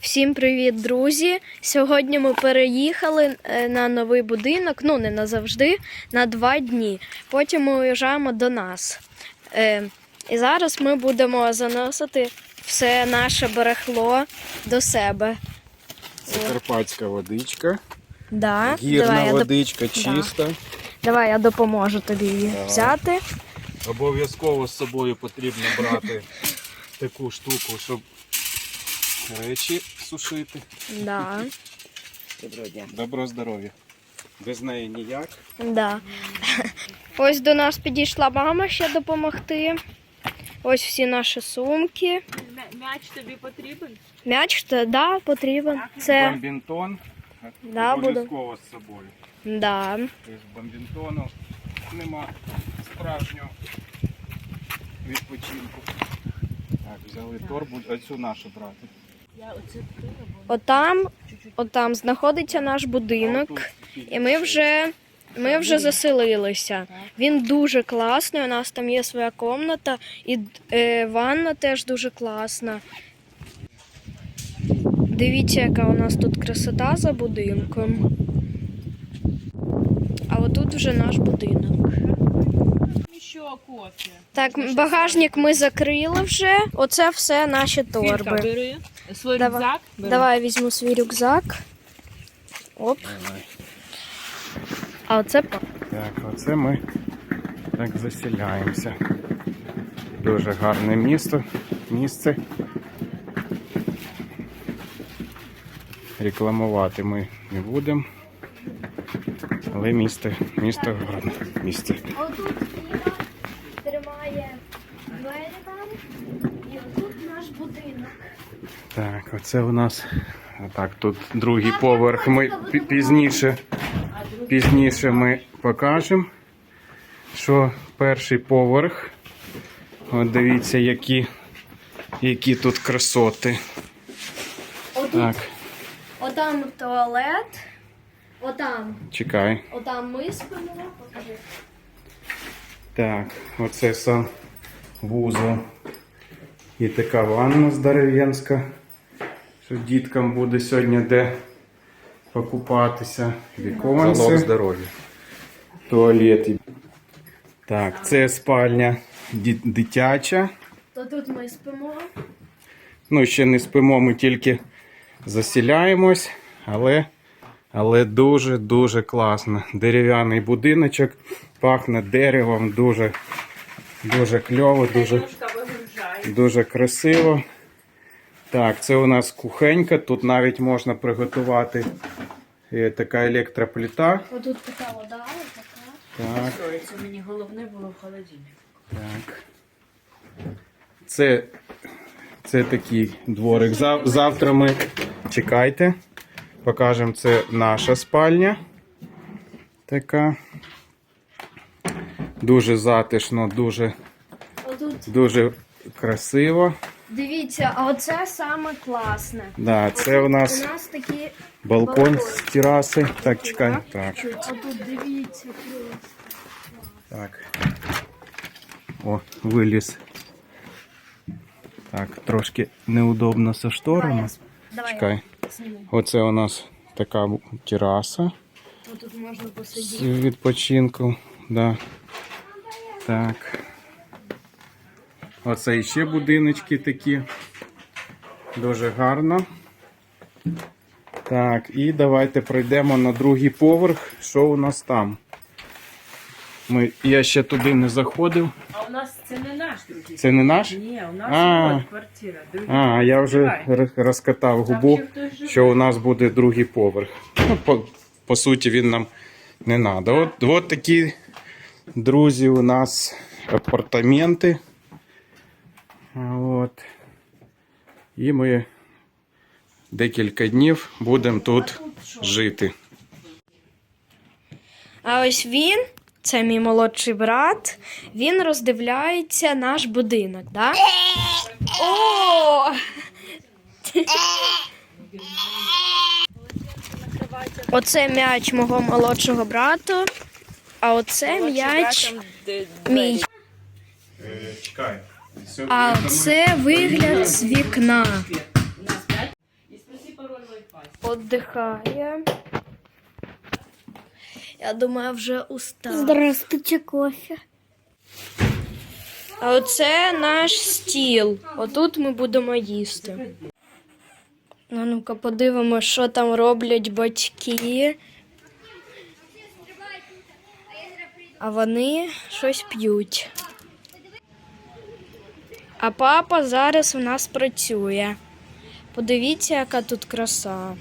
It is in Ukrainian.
Всім привіт, друзі! Сьогодні ми переїхали е, на новий будинок, ну не назавжди, на два дні. Потім ми уїжджаємо до нас. Е, і зараз ми будемо заносити все наше барахло до себе. Закарпатська водичка, Да. гірна давай, я доп- водичка, чиста. давай я допоможу тобі її Давай. взяти. Обов'язково з собою потрібно брати таку штуку, щоб речі сушити. Да. Доброго здоров'я. Без неї ніяк. Да. Ось до нас підійшла мама ще допомогти. Ось всі наші сумки. М'яч тобі потрібен? М'яч, то, да, потрібен. Це Бомбінтон Да, обов'язково з собою. да. Без бомбінтону нема справжнього відпочинку. Так, взяли торбу, оцю нашу брати. Отам, отам знаходиться наш будинок, і ми вже, ми вже заселилися. Він дуже класний. У нас там є своя комната, і е, ванна теж дуже класна. Дивіться, яка у нас тут красота за будинком. А отут вже наш будинок. Так, багажник ми закрили вже. Оце все наші торби. Свій Давай. рюкзак бери. Давай візьму свій рюкзак. Оп. А оце Так, оце ми так заселяємося. Дуже гарне місто, місце. Рекламувати ми не будемо. Але місто, місто гарне місце. Отут Іра тримає двері там. І отут наш будинок. Так, оце у нас. Так, тут другий поверх. Ми пізніше, пізніше ми покажемо, що перший поверх. От дивіться, які, які тут красоти. Так, отам туалет. Отам. чекай. Отам ми спимо. Покажи. Так, оце сам вузол. І така ванна здоровенська. Що діткам буде сьогодні де покупатися. Віконце. здоров'я. Туалет. Так, це спальня дитяча. То тут ми спимо. Ну, ще не спимо, ми тільки засіляємось, але, але дуже-дуже класно. Дерев'яний будиночок, пахне деревом, дуже, дуже кльово, дуже, дуже красиво. Так, це у нас кухенька, тут навіть можна приготувати е, така електроплита. Отут така вода, отака. Так. Це мені головне було в холодильнику. Так. Це, це такий дворик. Зав, завтра ми чекайте. Покажемо, це наша спальня. Така. Дуже затишно, дуже, дуже красиво. Дивіться, а оце саме класне. Да, це у У нас нас такі. балкон з тераси. Так, чекай. Так, А тут дивіться просто. так. О, виліз. Так, трошки неудобно зі шторами. Давай. Чекай. зніму. Оце у нас така тераса Тут можна з посидіти. відпочинку. Да. Так. Оце ще будиночки такі. Дуже гарно. Так, і давайте пройдемо на другий поверх. Що у нас там? Ми, я ще туди не заходив. А у нас це не наш другий. Це не наш? Ні, у нас А. квартира. Другий. А, я вже розкатав губу. що у нас буде другий поверх. Ну, по, по суті, він нам не треба. От, от такі, друзі, у нас апартаменти. От. І ми декілька днів будемо тут жити. А ось він, це мій молодший брат, він роздивляється наш будинок, да? О! Оце м'яч мого молодшого брата, а оце м'яч мій. Чекай. А це вигляд з вікна. віддихає. Я думаю, вже устав. Здравствуйте, кофе. А оце наш стіл. Отут ми будемо їсти. Ну, ну-ка подивимося, що там роблять батьки. А вони щось п'ють. А папа зараз у нас працює. Подивіться, яка тут краса.